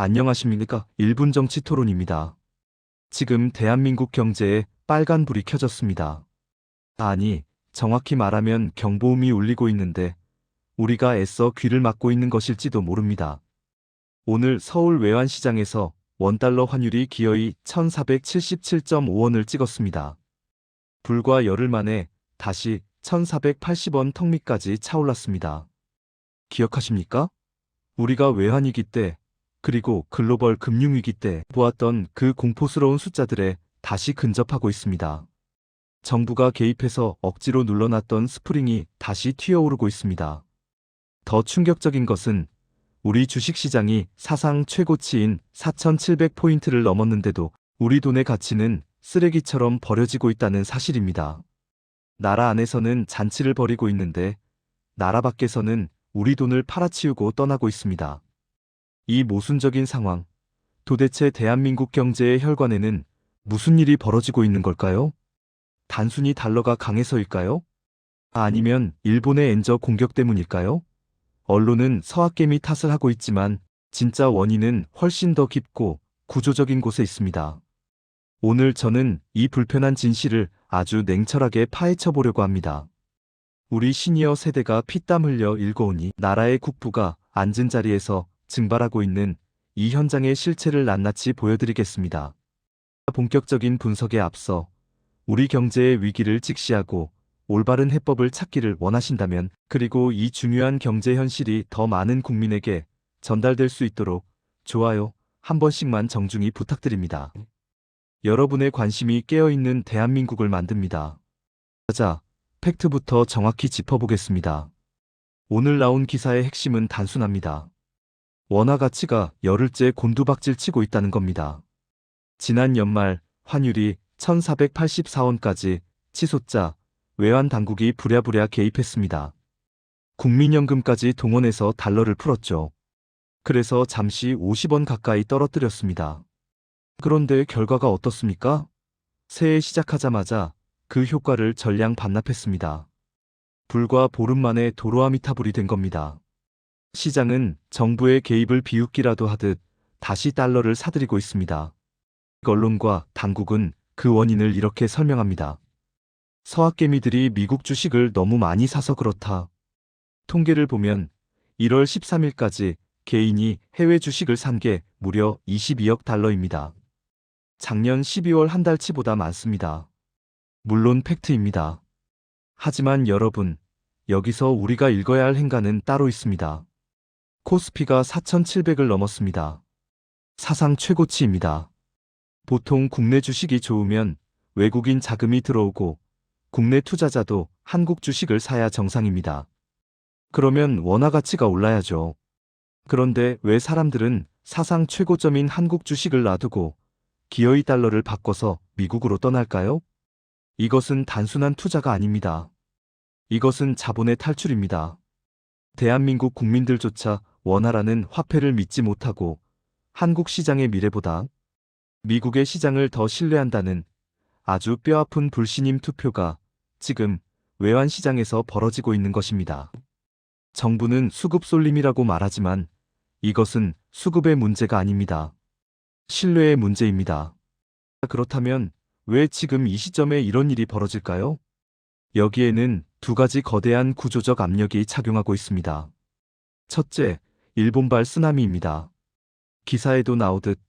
안녕하십니까? 1분 정치 토론입니다. 지금 대한민국 경제에 빨간불이 켜졌습니다. 아니, 정확히 말하면 경보음이 울리고 있는데 우리가 애써 귀를 막고 있는 것일지도 모릅니다. 오늘 서울 외환시장에서 원달러 환율이 기어이 1477.5원을 찍었습니다. 불과 열흘 만에 다시 1480원 턱밑까지 차올랐습니다. 기억하십니까? 우리가 외환위기 때 그리고 글로벌 금융위기 때 보았던 그 공포스러운 숫자들에 다시 근접하고 있습니다. 정부가 개입해서 억지로 눌러놨던 스프링이 다시 튀어오르고 있습니다. 더 충격적인 것은 우리 주식시장이 사상 최고치인 4,700포인트를 넘었는데도 우리 돈의 가치는 쓰레기처럼 버려지고 있다는 사실입니다. 나라 안에서는 잔치를 벌이고 있는데 나라 밖에서는 우리 돈을 팔아치우고 떠나고 있습니다. 이 모순적인 상황. 도대체 대한민국 경제의 혈관에는 무슨 일이 벌어지고 있는 걸까요? 단순히 달러가 강해서일까요? 아니면 일본의 엔저 공격 때문일까요? 언론은 서학개미 탓을 하고 있지만 진짜 원인은 훨씬 더 깊고 구조적인 곳에 있습니다. 오늘 저는 이 불편한 진실을 아주 냉철하게 파헤쳐 보려고 합니다. 우리 시니어 세대가 피땀 흘려 읽어오니 나라의 국부가 앉은 자리에서 증발하고 있는 이 현장의 실체를 낱낱이 보여드리겠습니다. 본격적인 분석에 앞서 우리 경제의 위기를 직시하고 올바른 해법을 찾기를 원하신다면 그리고 이 중요한 경제 현실이 더 많은 국민에게 전달될 수 있도록 좋아요 한 번씩만 정중히 부탁드립니다. 여러분의 관심이 깨어있는 대한민국을 만듭니다. 자, 팩트부터 정확히 짚어보겠습니다. 오늘 나온 기사의 핵심은 단순합니다. 원화 가치가 열흘째 곤두박질 치고 있다는 겁니다. 지난 연말 환율이 1484원까지 치솟자 외환 당국이 부랴부랴 개입했습니다. 국민연금까지 동원해서 달러를 풀었죠. 그래서 잠시 50원 가까이 떨어뜨렸습니다. 그런데 결과가 어떻습니까? 새해 시작하자마자 그 효과를 전량 반납했습니다. 불과 보름 만에 도로아미타불이 된 겁니다. 시장은 정부의 개입을 비웃기라도 하듯 다시 달러를 사들이고 있습니다. 언론과 당국은 그 원인을 이렇게 설명합니다. 서학개미들이 미국 주식을 너무 많이 사서 그렇다. 통계를 보면 1월 13일까지 개인이 해외 주식을 산 게 무려 22억 달러입니다. 작년 12월 한 달치보다 많습니다. 물론 팩트입니다. 하지만 여러분, 여기서 우리가 읽어야 할 행간은 따로 있습니다. 코스피가 4,700을 넘었습니다. 사상 최고치입니다. 보통 국내 주식이 좋으면 외국인 자금이 들어오고 국내 투자자도 한국 주식을 사야 정상입니다. 그러면 원화 가치가 올라야죠. 그런데 왜 사람들은 사상 최고점인 한국 주식을 놔두고 기어이 달러를 바꿔서 미국으로 떠날까요? 이것은 단순한 투자가 아닙니다. 이것은 자본의 탈출입니다. 대한민국 국민들조차 원화라는 화폐를 믿지 못하고 한국 시장의 미래보다 미국의 시장을 더 신뢰한다는 아주 뼈아픈 불신임 투표가 지금 외환 시장에서 벌어지고 있는 것입니다. 정부는 수급 쏠림이라고 말하지만 이것은 수급의 문제가 아닙니다. 신뢰의 문제입니다. 그렇다면 왜 지금 이 시점에 이런 일이 벌어질까요? 여기에는 두 가지 거대한 구조적 압력이 작용하고 있습니다. 첫째, 일본발 쓰나미입니다. 기사에도 나오듯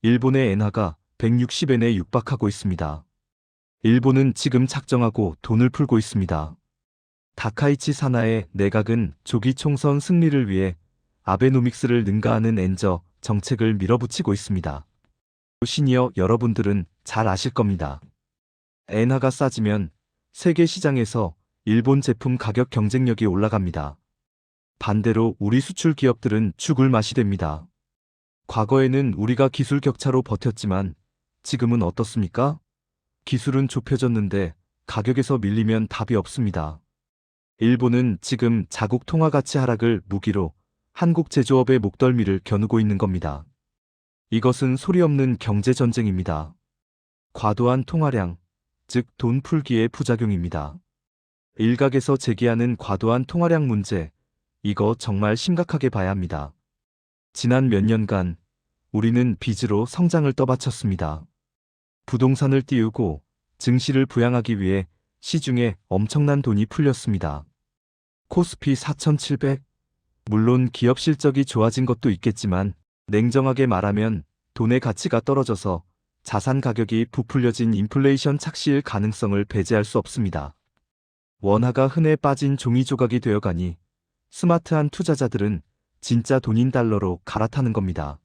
일본의 엔화가 160엔에 육박하고 있습니다. 일본은 지금 작정하고 돈을 풀고 있습니다. 다카이치 산하의 내각은 조기 총선 승리를 위해 아베노믹스를 능가하는 엔저 정책을 밀어붙이고 있습니다. 시니어 여러분들은 잘 아실 겁니다. 엔화가 싸지면 세계 시장에서 일본 제품 가격 경쟁력이 올라갑니다. 반대로 우리 수출 기업들은 죽을 맛이 됩니다. 과거에는 우리가 기술 격차로 버텼지만 지금은 어떻습니까? 기술은 좁혀졌는데 가격에서 밀리면 답이 없습니다. 일본은 지금 자국 통화 가치 하락을 무기로 한국 제조업의 목덜미를 겨누고 있는 겁니다. 이것은 소리 없는 경제 전쟁입니다. 과도한 통화량, 즉 돈 풀기의 부작용입니다. 일각에서 제기하는 과도한 통화량 문제, 이거 정말 심각하게 봐야 합니다. 지난 몇 년간 우리는 빚으로 성장을 떠받쳤습니다. 부동산을 띄우고 증시를 부양하기 위해 시중에 엄청난 돈이 풀렸습니다. 코스피 4,700. 물론 기업 실적이 좋아진 것도 있겠지만 냉정하게 말하면 돈의 가치가 떨어져서 자산 가격이 부풀려진 인플레이션 착시일 가능성을 배제할 수 없습니다. 원화가 흔해 빠진 종이 조각이 되어가니 스마트한 투자자들은 진짜 돈인 달러로 갈아타는 겁니다.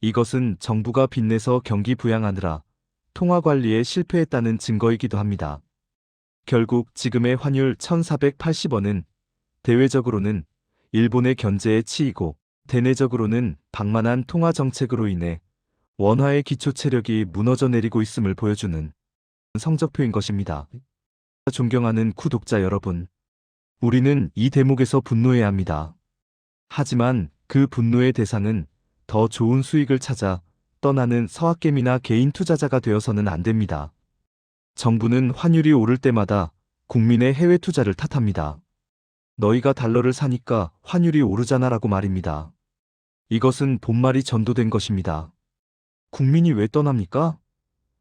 이것은 정부가 빚내서 경기 부양하느라 통화 관리에 실패했다는 증거이기도 합니다. 결국 지금의 환율 1480원은 대외적으로는 일본의 견제에 치이고 대내적으로는 방만한 통화 정책으로 인해 원화의 기초 체력이 무너져 내리고 있음을 보여주는 성적표인 것입니다. 존경하는 구독자 여러분, 우리는 이 대목에서 분노해야 합니다. 하지만 그 분노의 대상은 더 좋은 수익을 찾아 떠나는 서학개미나 개인 투자자가 되어서는 안 됩니다. 정부는 환율이 오를 때마다 국민의 해외 투자를 탓합니다. 너희가 달러를 사니까 환율이 오르잖아 라고 말입니다. 이것은 본말이 전도된 것입니다. 국민이 왜 떠납니까?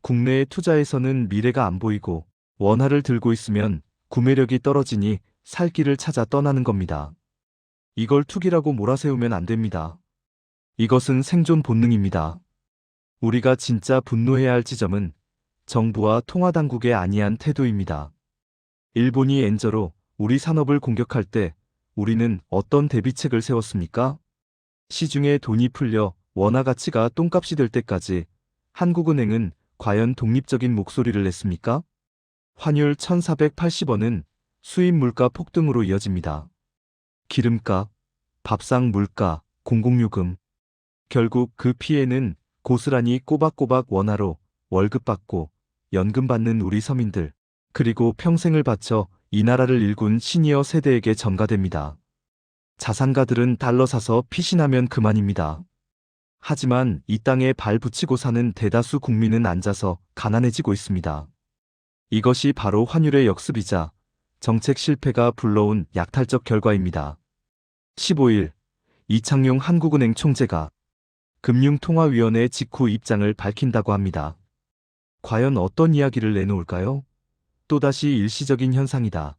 국내의 투자에서는 미래가 안 보이고 원화를 들고 있으면 구매력이 떨어지니 살 길을 찾아 떠나는 겁니다. 이걸 투기라고 몰아세우면 안 됩니다. 이것은 생존 본능입니다. 우리가 진짜 분노해야 할 지점은 정부와 통화당국의 안이한 태도입니다. 일본이 엔저로 우리 산업을 공격할 때 우리는 어떤 대비책을 세웠습니까? 시중에 돈이 풀려 원화 가치가 똥값이 될 때까지 한국은행은 과연 독립적인 목소리를 냈습니까? 환율 1480원은 수입 물가 폭등으로 이어집니다. 기름값, 밥상 물가, 공공요금. 결국 그 피해는 고스란히 꼬박꼬박 원화로 월급 받고 연금 받는 우리 서민들, 그리고 평생을 바쳐 이 나라를 일군 시니어 세대에게 전가됩니다. 자산가들은 달러 사서 피신하면 그만입니다. 하지만 이 땅에 발 붙이고 사는 대다수 국민은 앉아서 가난해지고 있습니다. 이것이 바로 환율의 역습이자 정책 실패가 불러온 약탈적 결과입니다. 15일 이창용 한국은행 총재가 금융통화위원회 직후 입장을 밝힌다고 합니다. 과연 어떤 이야기를 내놓을까요? 또다시 일시적인 현상이다.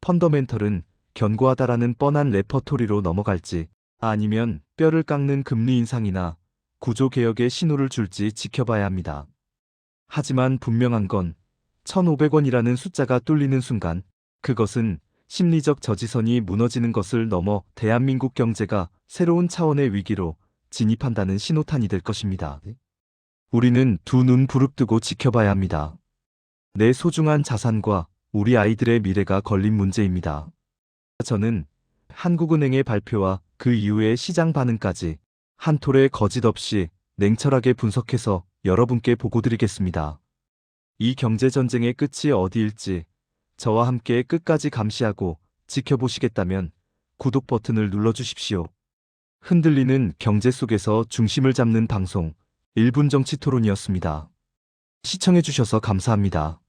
펀더멘털은 견고하다라는 뻔한 레퍼토리로 넘어갈지 아니면 뼈를 깎는 금리 인상이나 구조개혁의 신호를 줄지 지켜봐야 합니다. 하지만 분명한 건 1,500원이라는 숫자가 뚫리는 순간 그것은 심리적 저지선이 무너지는 것을 넘어 대한민국 경제가 새로운 차원의 위기로 진입한다는 신호탄이 될 것입니다. 우리는 두 눈 부릅뜨고 지켜봐야 합니다. 내 소중한 자산과 우리 아이들의 미래가 걸린 문제입니다. 저는 한국은행의 발표와 그 이후의 시장 반응까지 한 톨의 거짓 없이 냉철하게 분석해서 여러분께 보고드리겠습니다. 이 경제전쟁의 끝이 어디일지 저와 함께 끝까지 감시하고 지켜보시겠다면 구독 버튼을 눌러주십시오. 흔들리는 경제 속에서 중심을 잡는 방송 1분 정치 토론이었습니다. 시청해주셔서 감사합니다.